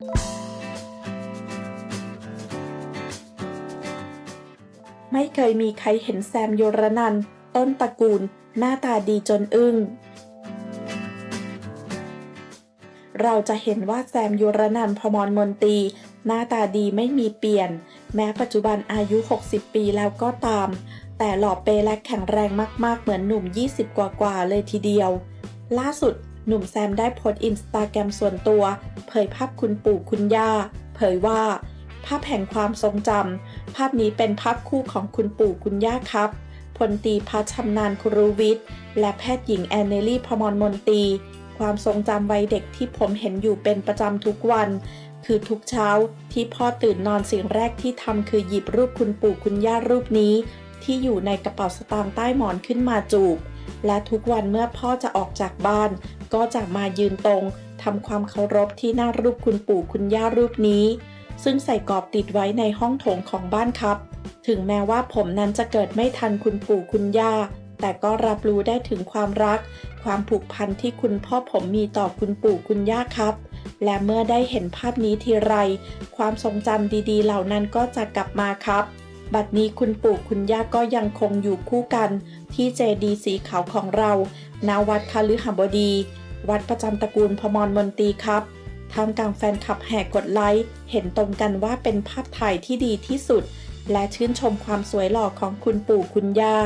ไม่เคยมีใครเห็นแซมยุรนัน ต้นตระกูล หน้าตาดีจนอึ้ง เราจะเห็นว่าแซมยุรนันพมรมนตี หน้าตาดีไม่มีเปลี่ยน แม้ปัจจุบันอายุ 60 ปีแล้วก็ตาม แต่หล่อเปและแข็งแรงมาก ๆ เหมือนหนุ่ม 20 กว่าๆเลยทีเดียว ล่าสุดหนุ่มแซมได้โพสต์อินสตาแกรมส่วนตัว เผยภาพคุณปู่คุณย่า เผยว่า ภาพแห่งความทรงจำภาพนี้เป็นภาพคู่ของคุณปู่คุณย่าครับพลตีพัชชำนาญครูวิทย์ และแพทย์หญิงแอนเนลี่พมรมนตี ความทรงจำวัยเด็กที่ผมเห็นอยู่เป็นประจำทุกวัน คือทุกเช้าที่พ่อตื่นนอนสิ่งแรกที่ทำคือหยิบรูปคุณปู่คุณย่ารูปนี้ ที่อยู่ในกระเป๋าสตางค์ใต้หมอนขึ้นมาจูบและทุกวันเมื่อพ่อจะออกจากบ้าน ก็จะมายืนตรง ทำความเคารพที่หน้ารูปคุณปู่คุณย่ารูปนี้ ซึ่งใส่กรอบติดไว้ในห้องโถงของบ้านครับ ถึงแม้ว่าผมนั้นจะเกิดไม่ทันคุณปู่คุณย่า แต่ก็รับรู้ได้ถึงความรัก ความผูกพันที่คุณพ่อผมมีต่อคุณปู่คุณย่าครับ และเมื่อได้เห็นภาพนี้ทีไร ความทรงจำดีๆ เหล่านั้นก็จะกลับมาครับบัดนี้คุณปู่คุณย่าก็ยังคงอยู่คู่กัน ที่เจดีสีขาวของเราณวัดคาลือหบดี วัดประจำตระกูลพมรมนตรีครับทางกลางแฟนคลับแห่กดไลค์เห็นตรงกันว่าเป็นภาพถ่ายที่ดีที่สุด และชื่นชมความสวยหล่อของคุณปู่คุณย่า